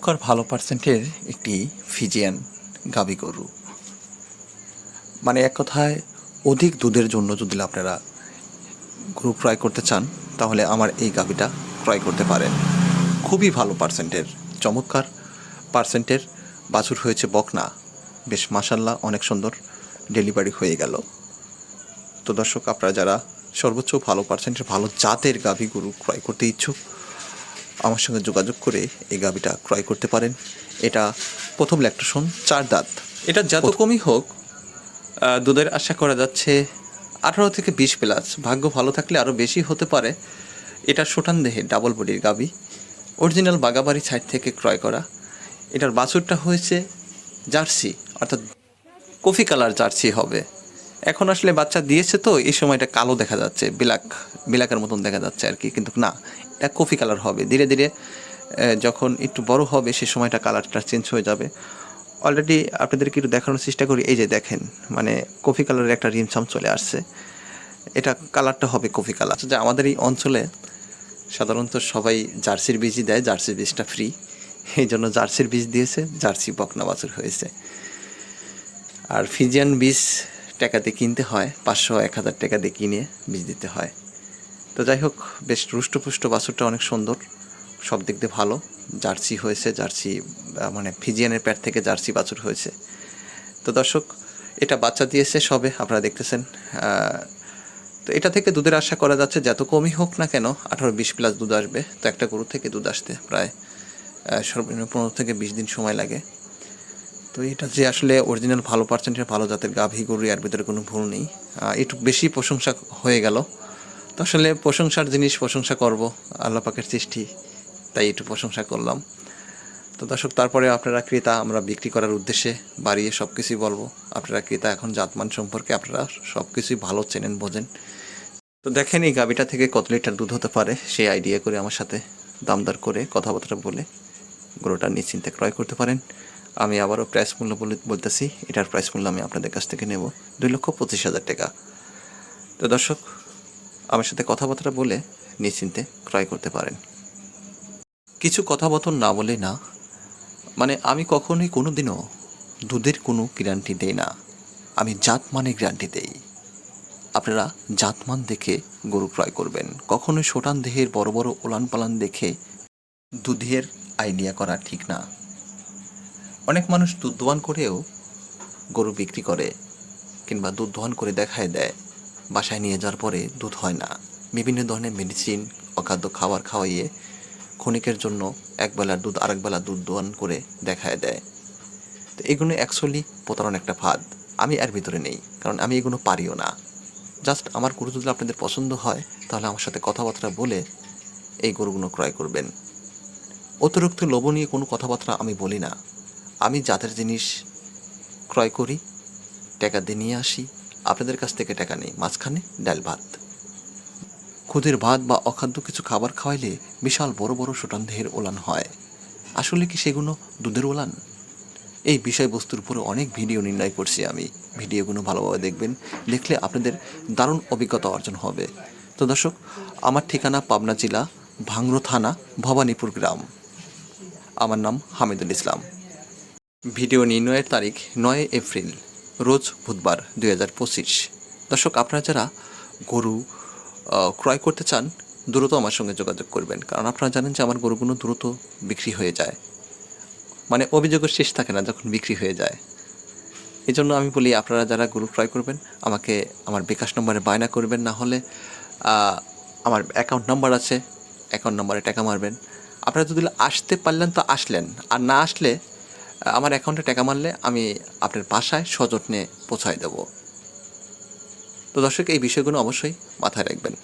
চমৎকার ভালো পার্সেন্টের একটি ফিজিয়ান গাবি গরু। মানে এক কথায়, অধিক দুধের জন্য যদি আপনারা গরু ক্রয় করতে চান, তাহলে আমার এই গাবিটা ক্রয় করতে পারেন। খুবই ভালো পার্সেন্টের চমৎকার পার্সেন্টের বাছুর হয়েছে বকনা। বেশ মাসাল্লাহ অনেক সুন্দর ডেলিভারি হয়ে গেল। তো দর্শক, আপনারা যারা সর্বোচ্চ ভালো পার্সেন্টের ভালো জাতের গাভী গরু ক্রয় করতে ইচ্ছুক আমার সঙ্গে যোগাযোগ করে এই গাভীটা ক্রয় করতে পারেন। এটা প্রথম ল্যাকটোশন চার দাঁত। এটা যত কমই হোক দুধের আশা করা যাচ্ছে আঠারো থেকে বিশ প্লাস। ভাগ্য ভালো থাকলে আরও বেশি হতে পারে। এটা সোটান দেহে ডাবল বডির গাবি। অরিজিনাল বাগাবাড়ি সাইড থেকে ক্রয় করা। এটার বাছুরটা হয়েছে জার্সি অর্থাৎ কফি কালার জার্সি হবে। এখন আসলে বাচ্চা দিয়েছে তো, এই সময়টা কালো দেখা যাচ্ছে, ব্ল্যাক, ব্ল্যাকের মতন দেখা যাচ্ছে আর কি, কিন্তু না, এটা কফি কালার হবে। ধীরে ধীরে যখন একটু বড় হবে, সে সময়টা কালারটা চেঞ্জ হয়ে যাবে। অলরেডি আপনাদেরকে একটু দেখানোর চেষ্টা করি, এই যে দেখেন মানে কফি কালারের একটা রিমছাম চলে আসছে। এটা কালারটা হবে কফি কালার। যে আমাদের এই অঞ্চলে সাধারণত সবাই জার্সির বীজই দেয়, জার্সির বীজটা ফ্রি এই জন্য জার্সির বীজ দিয়েছে, জার্সি বকনা বাছুর হয়েছে। আর ফিজিয়ান বীজ টাকাতে কিনতে হয়, পাঁচশো, এক হাজার টাকা দিয়ে কিনে বীজ দিতে হয়। তো যাই হোক, বেশ রুষ্টপুষ্ট বাছুরটা অনেক সুন্দর, সব দিক দিয়ে ভালো। জার্সি হয়েছে, জার্সি মানে ফিজিয়ানের প্যাট থেকে জার্সি বাছুর হয়েছে। তো দর্শক, এটা বাচ্চা দিয়েছে সবে, আপনারা দেখতেছেন। তো এটা থেকে দুধের আশা করা যাচ্ছে, যত কমই হোক না কেন, আঠারো, বিশ প্লাস দুধ আসবে। তো একটা গরু থেকে দুধ আসতে প্রায় সর্বনিম্ন পনেরো থেকে বিশ দিন সময় লাগে। তো এটা যে আসলে অরিজিনাল ভালো পার্সেন্টের ভালো জাতের গাভী গরু এর ভিতরে কোনো ভুল নেই। একটু বেশি প্রশংসা হয়ে গেল। তো আসলে প্রশংসার জিনিস প্রশংসা করব, আল্লাহ পাকের সৃষ্টি, তাই একটু প্রশংসা করলাম। তো দর্শক, তারপরে আপনারা ক্রেতা, আমরা বিক্রি করার উদ্দেশ্যে বাড়িয়ে সব কিছুই বলব। আপনারা ক্রেতা, এখন জাতমান সম্পর্কে আপনারা সব কিছুই ভালো চেনেন, বোঝেন। তো দেখেন, এই গাভিটা থেকে কত লিটার দুধ হতে পারে, সেই আইডিয়া করে আমার সাথে দামদার করে কথাবার্তা বলে গরুটা নিশ্চিন্তে ক্রয় করতে পারেন। আমি আবারও প্রাইস মূল্য বলে, বলতেছি, এটার প্রাইস মূল্য আমি আপনাদের কাছ থেকে নেব দুই লক্ষ পঁচিশ হাজার টাকা। তো দর্শক, আমার সাথে কথাবার্তা বলে নিশ্চিন্তে ক্রয় করতে পারেন। কিছু কথাবার্তা না বলে না মানে আমি কখনোই কোনো দিনও দুধের কোনো গ্যারান্টি দেই না। আমি জাত মানে গ্যারান্টি দেই। আপনারা জাতমান দেখে গরু ক্রয় করবেন। কখনোই সোটান দেহের বড় বড় ওলান পালান দেখে দুধের আইডিয়া করা ঠিক না। অনেক মানুষ দুধ দোয়ান করেও গরু বিক্রি করে কিংবা দুধ দোয়ান করে দেখায় দেয়, বাসায় নিয়ে যাওয়ার পরে দুধ হয় না। বিভিন্ন ধরনের মেডিসিন অখাদ্য খাবার খাওয়াইয়ে ক্ষণিকের জন্য একবেলার দুধ আরেকবেলা দুধ দোয়ান করে দেখায় দেয়। তো এগুলো অ্যাকচুয়ালি প্রতারণ একটা ফাঁদ। আমি এর ভিতরে নেই, কারণ আমি এগুলো পারিও না। জাস্ট আমার গরু যদি আপনাদের পছন্দ হয়, তাহলে আমার সাথে কথাবার্তা বলে এই গরুগুলো ক্রয় করবেন। অতিরিক্ত লোভনীয় কোনো কথাবার্তা আমি বলি না। আমি জাতের জিনিস ক্রয় করি, টাকা দিয়ে নিয়ে আসি, আপনাদের কাছ থেকে টাকা নেই, মাঝখানে ডাল ভাত। খুদের ভাত বা অখাদ্য কিছু খাবার খাওয়াইলে বিশাল বড় বড় সুটান দেহের ওলান হয়। আসলে কি সেগুলো দুধের ওলান? এই বিষয়বস্তুর উপরে অনেক ভিডিও নির্ণয় করছি আমি। ভিডিওগুলো ভালোভাবে দেখবেন, দেখলে আপনাদের দারুণ অভিজ্ঞতা অর্জন হবে। তো দর্শক, আমার ঠিকানা পাবনা জেলা ভাংরো থানা ভবানীপুর গ্রাম। আমার নাম হামিদুল ইসলাম। ভিডিও নির্ণয়ের তারিখ নয় এপ্রিল, রোজ বুধবার দুই হাজার পঁচিশ। দর্শক, আপনারা যারা গরু ক্রয় করতে চান, দ্রুত আমার সঙ্গে যোগাযোগ করবেন। কারণ আপনারা জানেন যে আমার গরুগুলো দ্রুত বিক্রি হয়ে যায়। মানে অভিযোগের শেষ থাকে না যখন বিক্রি হয়ে যায়। এই জন্য আমি বলি, আপনারা যারা গরু ক্রয় করবেন, আমাকে আমার বিকাশ নম্বরে বায়না করবেন। না হলে আমার অ্যাকাউন্ট নাম্বার আছে, অ্যাকাউন্ট নম্বরে টাকা মারবেন। আপনারা যদি আসতে পারলেন তো আসলেন। আর না আসলে আমার অ্যাকাউন্টে টাকা মারলে আমি আপনার বাসায় সযত্নে পৌঁছায় দেব। তো দর্শক, এই বিষয়গুলো অবশ্যই মাথায় রাখবেন।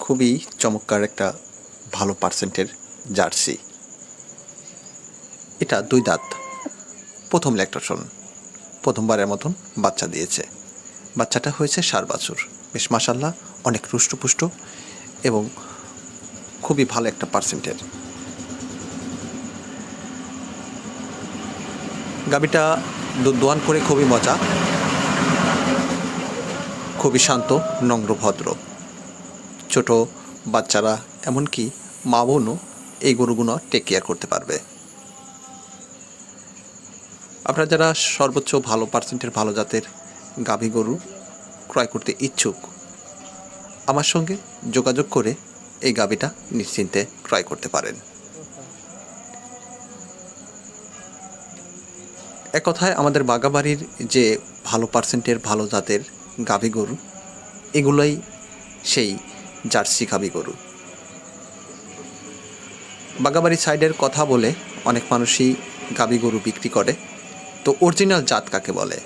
খুবই চমৎকার একটা ভালো পার্সেন্টের জার্সি। এটা দুই দাঁত। প্রথম ল্যাকটেশন প্রথমবারের মতন বাচ্চা দিয়েছে। বাচ্চাটা হয়েছে সার বাছুর। বেশ মাসাল্লাহ অনেক রুষ্টপুষ্ট এবং খুবই ভালো একটা পার্সেন্টের গাবিটা দুধ দোয়ান করে খুবই মজা। খুবই শান্ত, নম্র, ভদ্র। ছোট বাচ্চারা এমনকি মা বোনও এই গরুগুলো টেক কেয়ার করতে পারবে। আপনারা যারা সর্বোচ্চ ভালো পার্সেন্টের ভালো জাতের গাভী গরু ক্রয় করতে ইচ্ছুক, আমার সঙ্গে যোগাযোগ করে এই গাভীটা নিশ্চিন্তে ক্রয় করতে পারেন। এক কথায় আমাদের বাগাবাড়ির যে ভালো পার্সেন্টের ভালো জাতের গাভী গরু, এগুলোই সেই জার্সি গাভী গরু। বাগাবাড়ি সাইডের কথা বলে অনেক মানুষই গাভী গরু বিক্রি করে। তো অরিজিনাল জাত কাকে বলে?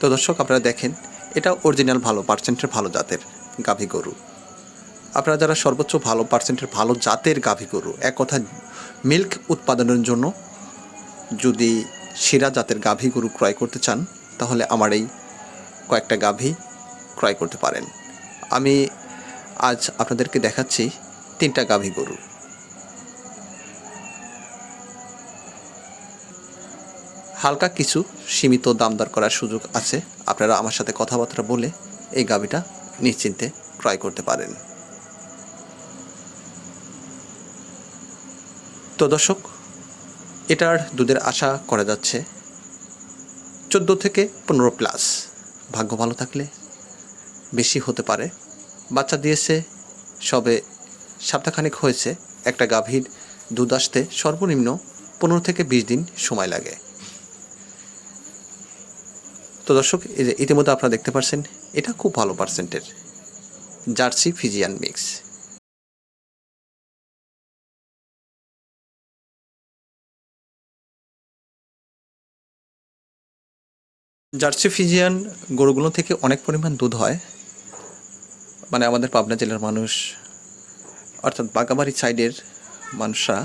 তো দর্শক, আপনারা দেখেন, এটা অরিজিনাল ভালো পার্সেন্টের ভালো জাতের গাভী গরু। আপনারা যারা সর্বোচ্চ ভালো পার্সেন্টের ভালো জাতের গাভী গরু, এক কথা মিল্ক উৎপাদনের জন্য যদি সেরা জাতের গাভী গরু ক্রয় করতে চান, তাহলে আমার এই কয়েকটা গাভী ক্রয় করতে পারেন। আমি আজ আপনাদেরকে দেখাচ্ছি তিনটা গাভী গরু। হালকা কিছু সীমিত দাম দর করার সুযোগ আছে। আপনারা আমার সাথে কথাবার্তা বলে এই গাভীটা নিশ্চিন্তে ক্রয় করতে পারেন। তো দর্শক, এটার দুধের আশা করা যাচ্ছে চোদ্দ থেকে পনেরো প্লাস। ভাগ্য ভালো থাকলে বেশি হতে পারে। বাচ্চা দিয়েছে, সবে সপ্তাহখানেক হয়েছে, একটা গাভীর দুধ আসতে সর্বনিম্ন পনেরো থেকে বিশ দিন সময় লাগে। তো দর্শক ইতিমধ্যে আপনারা দেখতে পাচ্ছেন এটা খুব ভালো পার্সেন্টের jersey Friesian mix. Jersey Friesian গরুগুলো থেকে অনেক পরিমাণ দুধ হয়। মানে আমাদের পাবনা জেলার মানুষ, অর্থাৎ বাগাবাড়ি সাইডের মানুষরা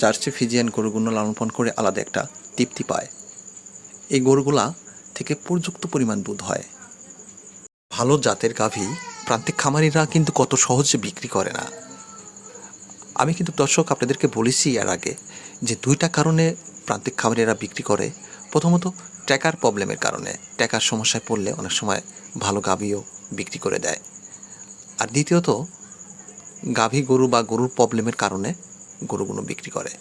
জার্সি ফিজিয়ান গরুগুলো লালন পালন করে আলাদা একটা তৃপ্তি পায়। এই গরুগুলা থেকে পর্যাপ্ত পরিমাণ দুধ হয়। ভালো জাতের গাভী প্রান্তিক খামারিরা কিন্তু কত সহজে বিক্রি করে না। আমি কিন্তু দর্শক আপনাদেরকে বলেছি এর আগে যে দুইটা কারণে প্রান্তিক খামারিরা বিক্রি করে। প্রথমত, ট্যাকার প্রবলেমের কারণে। ট্যাকার সমস্যায় পড়লে অনেক সময় ভালো গাভীও বিক্রি করে দেয়। আর দ্বিতীয়ত, গাভী গরু বা গরুর প্রবলেমের কারণে গরুগুলো বিক্রি করে।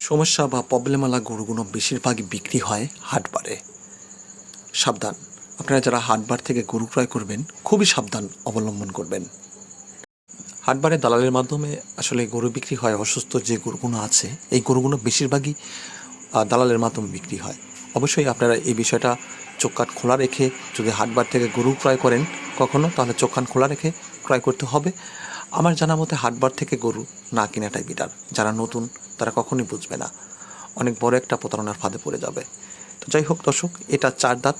সমস্যা বা প্রবলেমওয়ালা গরুগুলো বেশিরভাগই বিক্রি হয় হাটবারে সাবধান। আপনারা যারা হাটবার থেকে গরু ক্রয় করবেন, খুবই সাবধান অবলম্বন করবেন। হাটবারে দালালের মাধ্যমে আসলে গরু বিক্রি হয়, অসুস্থ যে গরুগুলো আছে, এই গরুগুলো বেশিরভাগই দালালের মাধ্যমে বিক্রি হয়। অবশ্যই আপনারা এই বিষয়টা চোখ কান খোলা রেখে যদি হাটবার থেকে গরু ক্রয় করেন কখনো, তাহলে চোখ কান খোলা রেখে ক্রয় করতে হবে। আমার জানা মতে হাটবার থেকে গরু না কেনাটাই বেটার যারা নতুন, তারা কখনোই বুঝবে না। অনেক বড় একটা প্রতারণার ফাঁদে পড়ে যাবে। তো যাই হোক দর্শক, এটা চার দাঁত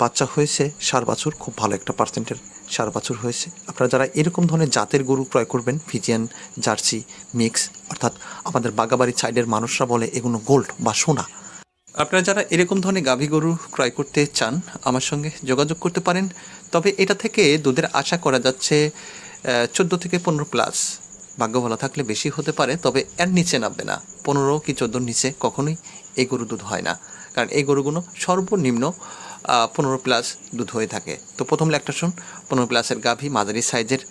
বাচ্চা হয়েছে, সার বাছুর, খুব ভালো একটা পার্সেন্টের সার বাছুর হয়েছে। আপনারা যারা এরকম ধরনের জাতের গরু ক্রয় করবেন, ফিজিয়ান, জার্সি, মিক্স, অর্থাৎ আমাদের বাগাবাড়ির সাইডের মানুষরা বলে এগুলো গোল্ড বা সোনা। আপনারা যারা এরকম ধরনের গাভী গরু ক্রয় করতে চান, আমার সঙ্গে যোগাযোগ করতে পারেন। তবে এটা থেকে দুধের আশা করা যাচ্ছে চোদ্দ থেকে পনেরো প্লাস ভাগ্য ভালো থাকলে বেশি হতে পারে, তবে এর নিচে নামবে না। পনেরো কি চোদ্দোর নিচে কখনোই এই গরু দুধ হয় না। কারণ এই গরুগুলো সর্বনিম্ন পনেরো প্লাস দুধ হয়ে থাকে। তো প্রথম ল্যাকটেশন পনেরো প্লাসের গাভী, মাঝারি সাইজের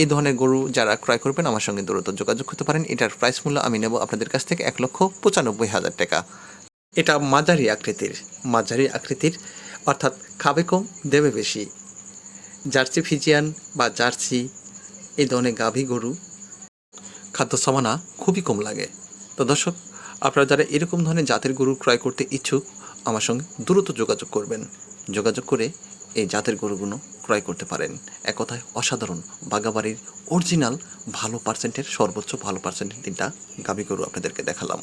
এই ধরনের গরু যারা ক্রয় করবেন, আমার সঙ্গে দ্রুত যোগাযোগ করতে পারেন। এটার প্রাইস মূল্য আমি নেব আপনাদের কাছ থেকে এক লক্ষ পঁচানব্বই হাজার টাকা। এটা মাঝারি আকৃতির মাঝারি আকৃতির, অর্থাৎ খাবে কম, দেবে বেশি। জার্সি ফিজিয়ান বা জার্সি, এই ধরনের গাভী গরু, খাদ্য সমানা খুবই কম লাগে। তো দর্শক আপনারা যারা এরকম ধরনের জাতের গরু ক্রয় করতে ইচ্ছুক, আমার সঙ্গে দ্রুত যোগাযোগ করবেন। যোগাযোগ করে এই জাতের গরুগুলো ক্রয় করতে পারেন। এক কথায় অসাধারণ, বাগাবাড়ির অরিজিনাল ভালো পার্সেন্টের সর্বোচ্চ, ভালো পার্সেন্টের তিনটা গাভী গরু আপনাদেরকে দেখালাম।